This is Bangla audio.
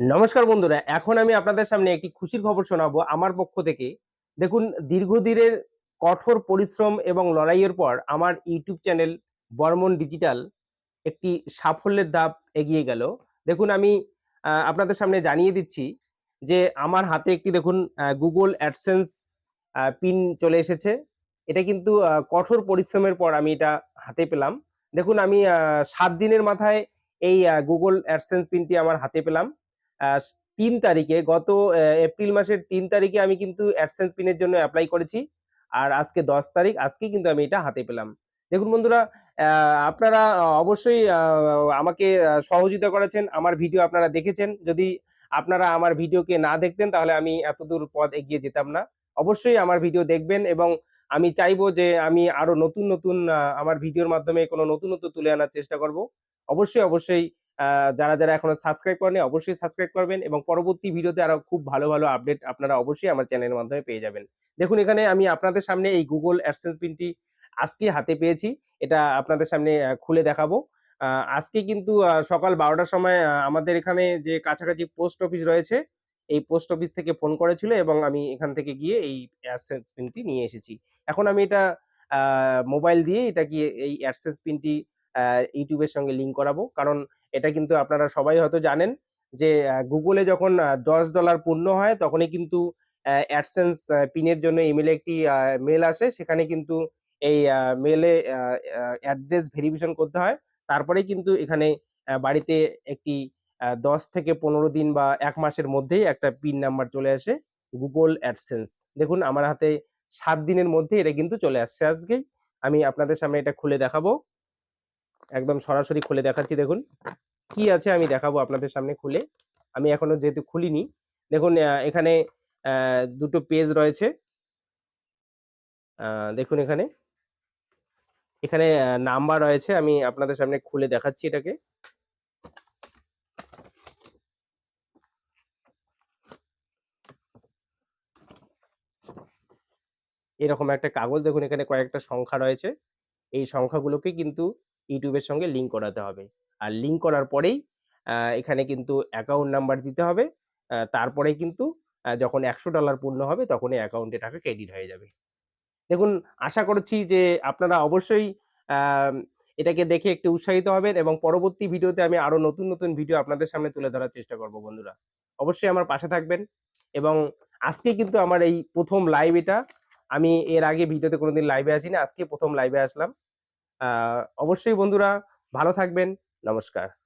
নমস্কার বন্ধুরা, এখন আমি আপনাদের সামনে একটি খুশির খবর শোনাবো আমার পক্ষ থেকে। দেখুন, দীর্ঘদিনের কঠোর পরিশ্রম এবং লড়াইয়ের পর আমার ইউটিউব চ্যানেল বর্মন ডিজিটাল একটি সাফল্যের ধাপ এগিয়ে গেল। দেখুন, আমি আপনাদের সামনে জানিয়ে দিচ্ছি যে আমার হাতে একটি, দেখুন গুগল অ্যাডসেন্স পিন চলে এসেছে। এটা কিন্তু কঠোর পরিশ্রমের পর আমি এটা হাতে পেলাম। দেখুন, আমি সাত দিনের মাথায় এই গুগল অ্যাডসেন্স পিনটি আমার হাতে পেলাম। তিন তারিখে গত এপ্রিল মাসের তিন তারিখে আমি কিন্তু অ্যাডসেন্স পিনের জন্য অ্যাপ্লাই করেছি। আর আজকে দশ তারিখ আজকে কিন্তু আমি এটা হাতে পেলাম। দেখুন বন্ধুরা আপনারা অবশ্যই আমাকে সহযোগিতা করেছেন, আমার ভিডিও আপনারা দেখেছেন। যদি আপনারা আমার ভিডিওকে না দেখতেন, তাহলে আমি এতদূর পথ এগিয়ে যেতাম না। অবশ্যই আমার ভিডিও দেখবেন এবং আমি চাইব যে আমি আরও নতুন নতুন আমার ভিডিওর মাধ্যমে কোনো নতুনত্ব তুলে আনার চেষ্টা করব। অবশ্যই অবশ্যই যারা যারা এখনও সাবস্ক্রাইব করেনি অবশ্যই সাবস্ক্রাইব করবেন এবং পরবর্তী ভিডিওতে আরও খুব ভালো ভালো আপডেট আপনারা অবশ্যই আমার চ্যানেলের মাধ্যমে পেয়ে যাবেন। দেখুন, এখানে আমি আপনাদের সামনে এই গুগল অ্যাডসেন্স পিনটি আজকে হাতে পেয়েছি। এটা আপনাদের সামনে খুলে দেখাবো। আজকে কিন্তু সকাল বারোটার সময় আমাদের এখানে যে কাছাকাছি পোস্ট অফিস রয়েছে, এই পোস্ট অফিস থেকে ফোন করেছিল এবং আমি এখান থেকে গিয়ে এই অ্যাডসেন্স পিনটি নিয়ে এসেছি। এখন আমি এটা মোবাইল দিয়ে এটা গিয়ে এই অ্যাডসেন্স পিনটি ইউটিউবের সঙ্গে লিঙ্ক করাবো। কারণ এটা কিন্তু আপনারা সবাই হয়তো জানেন যে গুগলে যখন দশ ডলার পূর্ণ হয় তখনই কিন্তু অ্যাডসেন্স পিনের জন্য ইমেলে একটি মেল আসে। সেখানে কিন্তু এই মেলে অ্যাড্রেস ভেরিফিকেশন করতে হয়। তারপরে কিন্তু এখানে বাড়িতে একটি দশ থেকে পনেরো দিন বা এক মাসের মধ্যেই একটা পিন নাম্বার চলে আসে গুগল অ্যাডসেন্স দেখুন, আমার হাতে সাত দিনের মধ্যে এটা কিন্তু চলে আসছে আজকেই আমি আপনাদের সামনে এটা খুলে দেখাবো। একদম সরাসরি খুলে দেখাচ্ছি, দেখুন। কি আছে আমি দেখাবো আপনাদের সামনে খুলে। আমি এখনও যেহেতু খুলিনি। দেখুন এখানে দুটো পেজ রয়েছে। দেখুন এখানে। এখানে নাম্বার রয়েছে, আমি আপনাদের সামনে খুলে দেখাচ্ছি এটাকে। এরকম একটা কাগজ, দেখুন এখানে কয়েকটা সংখ্যা রয়েছে। এই সংখ্যাগুলোকে কিন্তু ইউটিউবের সঙ্গে লিঙ্ক করাতে হবে। আর লিঙ্ক করার পরেই এখানে কিন্তু অ্যাকাউন্ট নাম্বার দিতে হবে। আহ, তারপরেই কিন্তু যখন একশো ডলার পূর্ণ হবে তখনই অ্যাকাউন্টে টাকা ক্রেডিট হয়ে যাবে। দেখুন আশা করছি যে আপনারা অবশ্যই এটাকে দেখে একটু উৎসাহিত হবেন এবং পরবর্তী ভিডিওতে আমি আরও নতুন নতুন ভিডিও আপনাদের সামনে তুলে ধরার চেষ্টা করব বন্ধুরা। অবশ্যই আমার পাশে থাকবেন এবং আজকে কিন্তু আমার এই প্রথম লাইভ এটা। আমি এর আগে ভিডিওতে কোনোদিন লাইভে আসিনি আজকে প্রথম লাইভে আসলাম। অবশ্যই বন্ধুরা ভালো থাকবেন। নমস্কার।